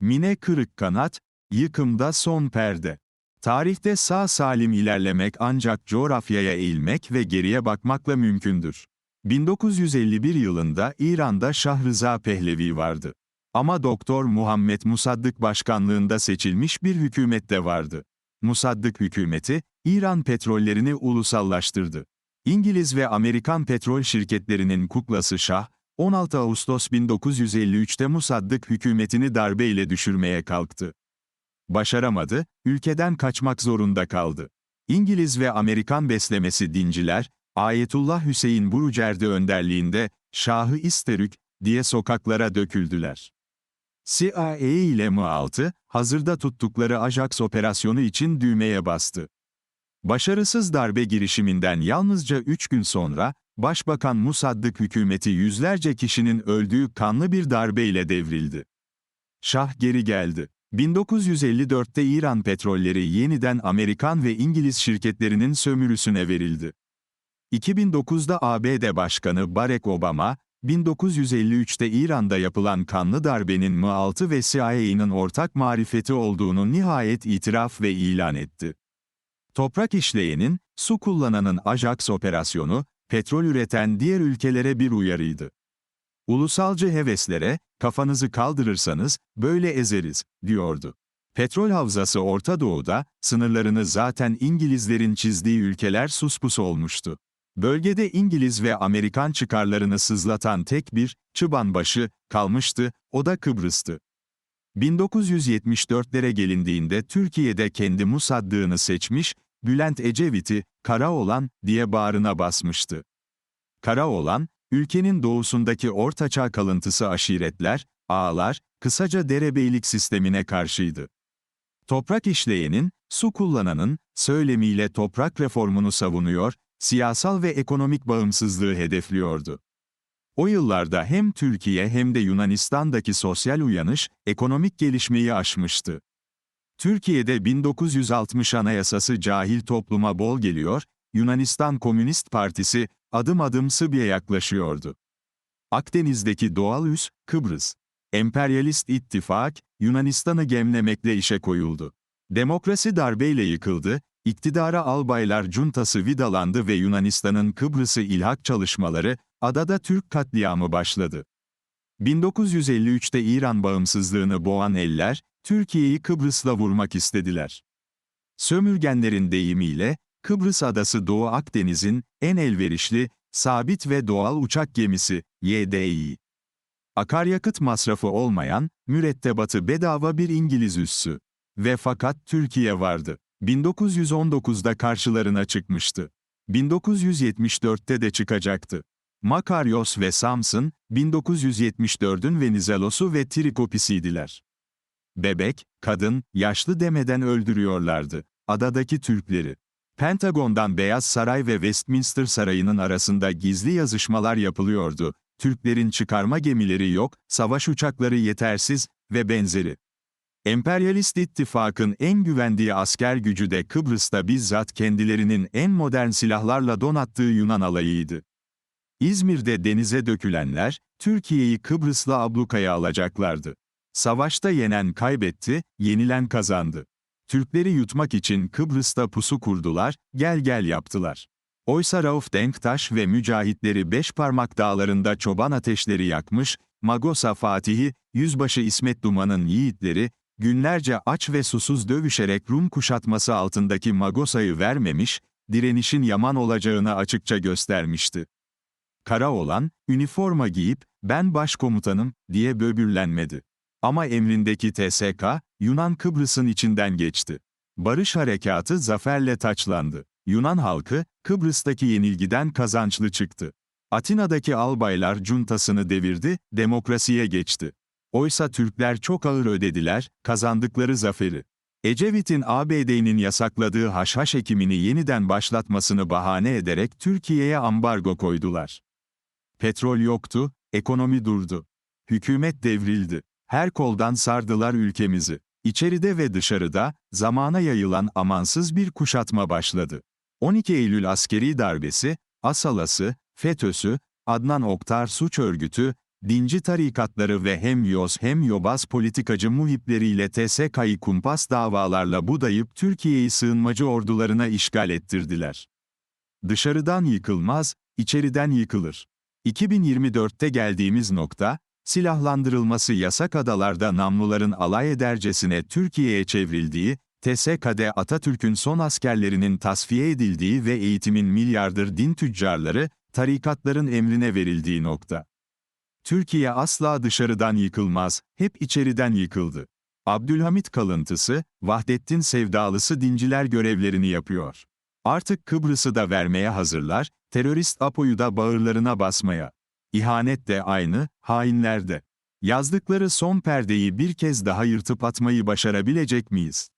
Mine kırık kanat, yıkımda son perde. Tarihte sağ salim ilerlemek ancak coğrafyaya eğilmek ve geriye bakmakla mümkündür. 1951 yılında İran'da Şah Rıza Pehlevi vardı. Ama Doktor Muhammed Musaddık başkanlığında seçilmiş bir hükümet de vardı. Musaddık hükümeti, İran petrollerini ulusallaştırdı. İngiliz ve Amerikan petrol şirketlerinin kuklası Şah, 16 Ağustos 1953'te Musaddık hükümetini darbeyle düşürmeye kalktı. Başaramadı, ülkeden kaçmak zorunda kaldı. İngiliz ve Amerikan beslemesi dinciler, Ayetullah Hüseyin Burucerdi önderliğinde, Şahı İsterük, diye sokaklara döküldüler. CIA ile M6, hazırda tuttukları Ajax operasyonu için düğmeye bastı. Başarısız darbe girişiminden yalnızca 3 gün sonra, Başbakan Musaddık hükümeti yüzlerce kişinin öldüğü kanlı bir darbeyle devrildi. Şah geri geldi. 1954'te İran petrolleri yeniden Amerikan ve İngiliz şirketlerinin sömürüsüne verildi. 2009'da ABD Başkanı Barack Obama, 1953'te İran'da yapılan kanlı darbenin M6 ve CIA'nın ortak marifeti olduğunu nihayet itiraf ve ilan etti. Toprak işleyenin, su kullananın Ajax operasyonu, petrol üreten diğer ülkelere bir uyarıydı. Ulusalcı heveslere, kafanızı kaldırırsanız, böyle ezeriz, diyordu. Petrol havzası Orta Doğu'da, sınırlarını zaten İngilizlerin çizdiği ülkeler suspus olmuştu. Bölgede İngiliz ve Amerikan çıkarlarını sızlatan tek bir, çıban başı, kalmıştı, o da Kıbrıs'tı. 1974'lere gelindiğinde Türkiye'de kendi Musaddığını seçmiş, Bülent Ecevit'i, Karaoğlan, diye bağrına basmıştı. Karaoğlan, ülkenin doğusundaki ortaçağ kalıntısı aşiretler, ağalar, kısaca derebeylik sistemine karşıydı. Toprak işleyenin, su kullananın, söylemiyle toprak reformunu savunuyor, siyasal ve ekonomik bağımsızlığı hedefliyordu. O yıllarda hem Türkiye hem de Yunanistan'daki sosyal uyanış, ekonomik gelişmeyi aşmıştı. Türkiye'de 1960 Anayasası cahil topluma bol geliyor, Yunanistan Komünist Partisi, adım adım Sıbya yaklaşıyordu. Akdeniz'deki doğal üs, Kıbrıs. Emperyalist ittifak, Yunanistan'ı gemlemekle işe koyuldu. Demokrasi darbeyle yıkıldı, iktidara albaylar cuntası vidalandı ve Yunanistan'ın Kıbrıs'ı ilhak çalışmaları, adada Türk katliamı başladı. 1953'te İran bağımsızlığını boğan eller, Türkiye'yi Kıbrıs'la vurmak istediler. Sömürgenlerin deyimiyle, Kıbrıs adası Doğu Akdeniz'in en elverişli, sabit ve doğal uçak gemisi, YDI. Akaryakıt masrafı olmayan, mürettebatı bedava bir İngiliz üssü. Ve fakat Türkiye vardı. 1919'da karşılarına çıkmıştı. 1974'te de çıkacaktı. Makaryos ve Samson, 1974'ün Venizelos'u ve Trikopisiydiler. Bebek, kadın, yaşlı demeden öldürüyorlardı. Adadaki Türkleri. Pentagon'dan Beyaz Saray ve Westminster Sarayı'nın arasında gizli yazışmalar yapılıyordu. Türklerin çıkarma gemileri yok, savaş uçakları yetersiz ve benzeri. Emperyalist ittifakın en güvendiği asker gücü de Kıbrıs'ta bizzat kendilerinin en modern silahlarla donattığı Yunan alayıydı. İzmir'de denize dökülenler, Türkiye'yi Kıbrıs'la ablukaya alacaklardı. Savaşta yenen kaybetti, yenilen kazandı. Türkleri yutmak için Kıbrıs'ta pusu kurdular, gel gel yaptılar. Oysa Rauf Denktaş ve mücahitleri Beşparmak dağlarında çoban ateşleri yakmış, Magosa Fatihi, Yüzbaşı İsmet Duman'ın yiğitleri, günlerce aç ve susuz dövüşerek Rum kuşatması altındaki Magosa'yı vermemiş, direnişin yaman olacağını açıkça göstermişti. Karaoğlan, üniforma giyip, ben başkomutanım, diye böbürlenmedi. Ama emrindeki TSK, Yunan Kıbrıs'ın içinden geçti. Barış harekatı zaferle taçlandı. Yunan halkı, Kıbrıs'taki yenilgiden kazançlı çıktı. Atina'daki albaylar cuntasını devirdi, demokrasiye geçti. Oysa Türkler çok ağır ödediler, kazandıkları zaferi. Ecevit'in ABD'nin yasakladığı haşhaş ekimini yeniden başlatmasını bahane ederek Türkiye'ye ambargo koydular. Petrol yoktu, ekonomi durdu. Hükümet devrildi. Her koldan sardılar ülkemizi. İçeride ve dışarıda, zamana yayılan amansız bir kuşatma başladı. 12 Eylül askeri darbesi, Asalası, FETÖ'sü, Adnan Oktar suç örgütü, dinci tarikatları ve hem yoz hem yobaz politikacı muhipleriyle TSK'yı kumpas davalarla budayıp Türkiye'yi sığınmacı ordularına işgal ettirdiler. Dışarıdan yıkılmaz, içeriden yıkılır. 2024'te geldiğimiz nokta, silahlandırılması yasak adalarda namluların alay edercesine Türkiye'ye çevrildiği, TSK'de Atatürk'ün son askerlerinin tasfiye edildiği ve eğitimin milyardır din tüccarları, tarikatların emrine verildiği nokta. Türkiye asla dışarıdan yıkılmaz, hep içeriden yıkıldı. Abdülhamit kalıntısı, Vahdettin sevdalısı dinciler görevlerini yapıyor. Artık Kıbrıs'ı da vermeye hazırlar, terörist Apo'yu da bağırlarına basmaya. İhanet de aynı, hainler de. Yazdıkları son perdeyi bir kez daha yırtıp atmayı başarabilecek miyiz?